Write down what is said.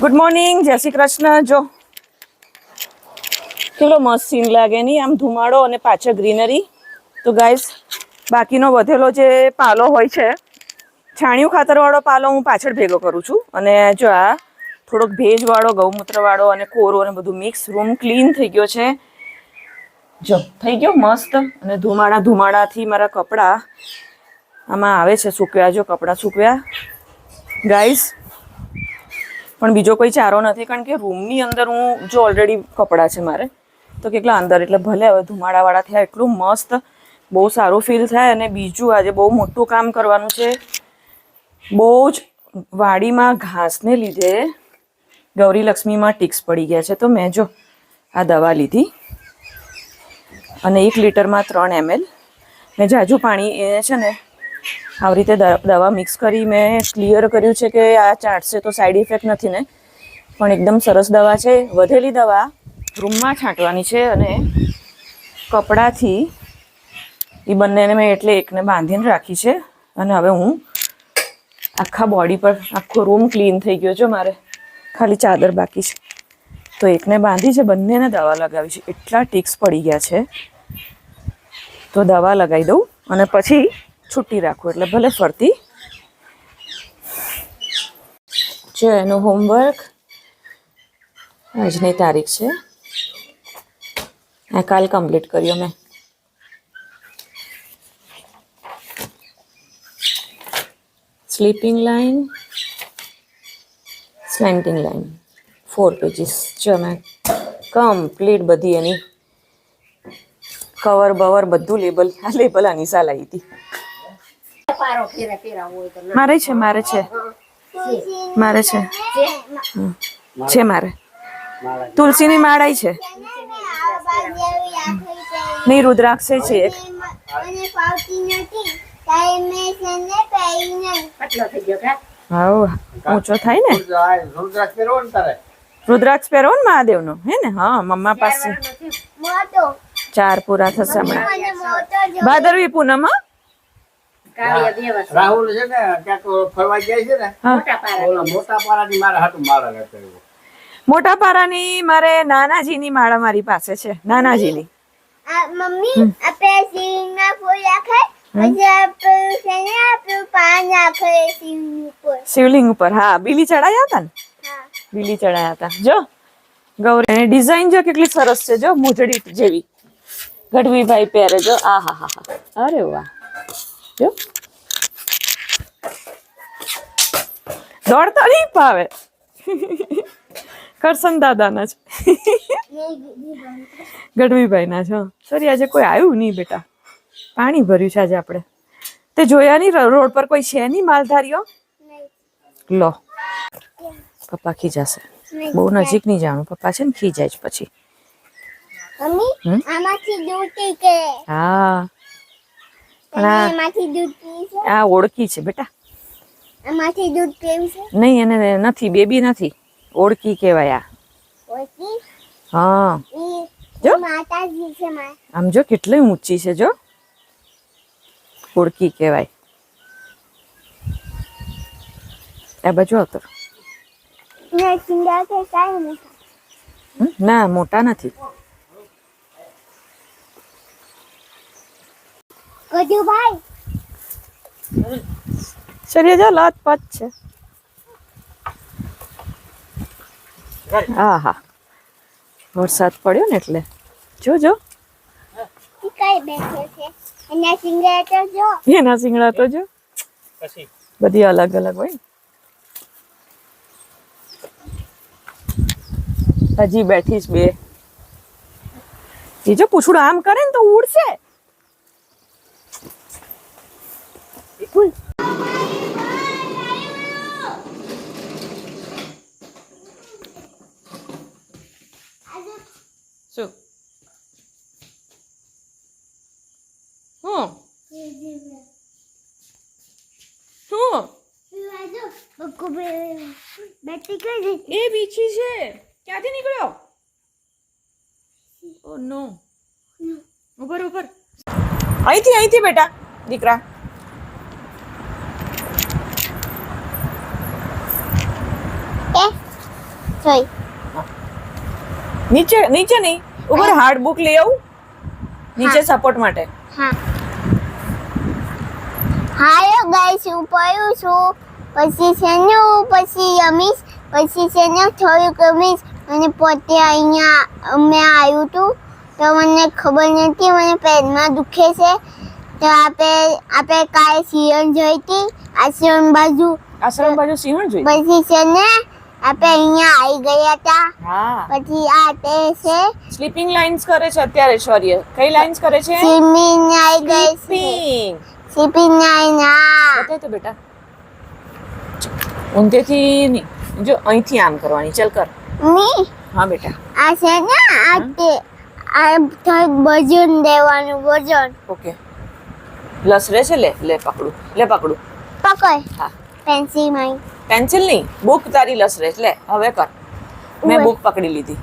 Good morning જય શ્રી કૃષ્ણ. જો, કેટલો મસ્ત સીન લાગે નહીં? આમ ધુમાડો અને પાછળ ગ્રીનરી તો ગાઈસ બાકીનો વધેલો જે પાલો હોય છે, છાણિયું ખાતરવાળો પાલો હું પાછળ ભેગો કરું છું. અને જો આ થોડોક ભેજવાળો, ગૌમૂત્રવાળો અને કોરો અને બધું મિક્સ રૂમ ક્લીન થઈ ગયો છે. જો, થઈ ગયો મસ્ત. અને ધુમાડા ધુમાડાથી મારા કપડાં આમાં આવે છે સૂકવ્યા. જો, કપડાં સૂકવ્યા. ગાઈસ પણ બીજો કોઈ ચારો નથી, કારણ કે રૂમની અંદર હું જો ઓલરેડી કપડાં છે મારે, તો કેટલા અંદર, એટલે ભલે હવે ધુમાડાવાળા થયા, એટલું મસ્ત, બહુ સારું ફીલ થાય અને બીજું આજે બહુ મોટું કામ કરવાનું છે. બહુ જ વાડીમાં ઘાસને લીધે ગૌરી લક્ષ્મીમાં ટીક્સ પડી ગયા છે. તો મેં જો આ દવા લીધી અને એક લીટરમાં ત્રણ એમએલ. મેં જાજુ પાણી એ છે ને આવી રીતે દવા મિક્સ કરી મેં ક્લિયર કર્યું છે કે આ ચાટશે તો સાઈડ ઇફેક્ટ નથી ને. પણ એકદમ સરસ દવા છે. વધેલી દવા રૂમમાં છાંટવાની છે અને કપડાથી એ બંનેને મેં એટલે એકને બાંધીને રાખી છે. અને હવે હું આખા બોડી પર, આખો રૂમ ક્લીન થઈ ગયો છે મારે. ખાલી ચાદર બાકી છે. તો એકને બાંધી છે, બંનેને દવા લગાવી છે. એટલા ટીક્સ પડી ગયા છે. તો દવા લગાવી દઉં અને પછી છૂટી રાખું એટલે ભલે ફરતી. છે એનું હોમવર્ક આજની તારીખ છે. આ કાલ કમ્પ્લીટ કર્યો મેં. Sleeping line slanting line four pages જો મેં કમ્પ્લીટ બધી એની કવર બવર બધું લેબલ આ લેબલ અનિસા લાવી હતી. પારો ફેરા ફેરા હોય તો મારે છે મારે છે. મારે છે. છે મારે. તુલસીની માળાઈ છે. નહીં રુદ્રાક્ષ છે એક. ઊંચો થાય ને? રુદ્રાક્ષ પહેરો ને મહાદેવ ને મહાદેવનો હે ને? હા મમ્મા પાસે. મોટો ચાર પૂરા થશે હમણાં. ભાદરવી પૂનમ હા. રાહુલ છે ને ક્યાંક ફરવા જાય છે ને મોટા પારા ઓલા મોટા પારાની મારે હાટું મારા રહેતો. મોટા પારાની મારે નાનાજીની માળા મારી પાસે છે નાનાજીની. આ મમ્મી આપણે સિંગના ફૂલ પછી આપણે આપણું પાન ઉપર. શિવલિંગ ઉપર હા. બીલી ચડાયા હતા ને? હા. બીલી ચડાયા હતા. જો ગૌરી એની ડિઝાઇન જો કેટલી સરસ છે જો મોજડી જેવી. ગઢવીભાઈ પહેરે જો. આ હા હા હા. અરે વાહ. જો. દોડતા નહીં પાવે કરશન દાદાના છે ગઢવીભાઈના છે સોરી આજે કોઈ આવ્યું નહીં બેટા. પાણી ભર્યું છે આજે આપણે. તે જોયા નહીં રોડ પર કોઈ છે નહીં માલધારીઓ? લો. પપ્પા ખીજાશે. બહુ નજીક નહીં જાણું પપ્પા છે ને ખીજાય પછી. હા. પણ આ એમાંથી ઓળખી છે બેટા. આમાંથી દૂધ પીવું છે નહીં એને નથી બેબી નથી. ઓળખી કહેવાય આ. હા. જો. માતાજી છે આમ જો કેટલી ઊંચી છે જો. ઓળખી કહેવાય. આ બાજુ આવતો? ના મોટા નથી. કજુ ભાઈ શરીર જો લત પત છે હા હા વરસાદ પડ્યો ને એટલે જો જો ઈ કઈ બેઠો છે એના સિંગર તો જો એના સિંગડા તો જો બધી અલગ અલગ હોય હજી બેઠી જ બે. એ જો પૂછડું આમ કરે ને તો ઉડશે. ઉઈ. શું હું શું બેટી કઈ એ બીછી છે ક્યાંથી નીકળ્યો ઓ નો ઉપર ઉપર અહીંથી અહીંથી બેટા દીકરા સોય નીચે નીચે નહીં. ઉપર હાર્ડ બુક લઈ આવું. નીચે સપોર્ટ માટે. હા. હાયો ગાઈસ હું પડ્યું છું. પછી છે ને હું પછી રમીશ પછી છે ને થોડુંક અમીશ. અને પોતે અહીંયા મેં આવ્યું હતું તો મને ખબર નથી મને પેટમાં દુખે છે. તો આપણે આપણે કાલે સિયન જોઈ હતી. આશ્રમ બાજુ. આશ્રમ બાજુ સિંહણ જોઈ? પછી છે ને આપણે અહીંયા આવી ગયા હતા હા. પછી આ તે છે. સ્લીપિંગ લાઇન્સ કરે છે અત્યારે શૌર્ય કઈ લાઇન્સ કરે છે? સ્લીપિંગ આવી ગઈ છે. સ્લીપિંગ લાઇન આ બતાય તો બેટા. ઊંધેથી નહીં જો અહીંથી આમ કરવાની. ચાલ કર. મી હા બેટા. આ છે ને આ તે આ થોડું વજન દેવાનું વજન. ઓકે લસરે છે લે લે પકડું. લે પકડું. પકડ. હા. પેન્સિલમાં પેન્સિલ નહીં બુક તારી લસરે એટલે હવે કર મેં. બુક પકડી લીધી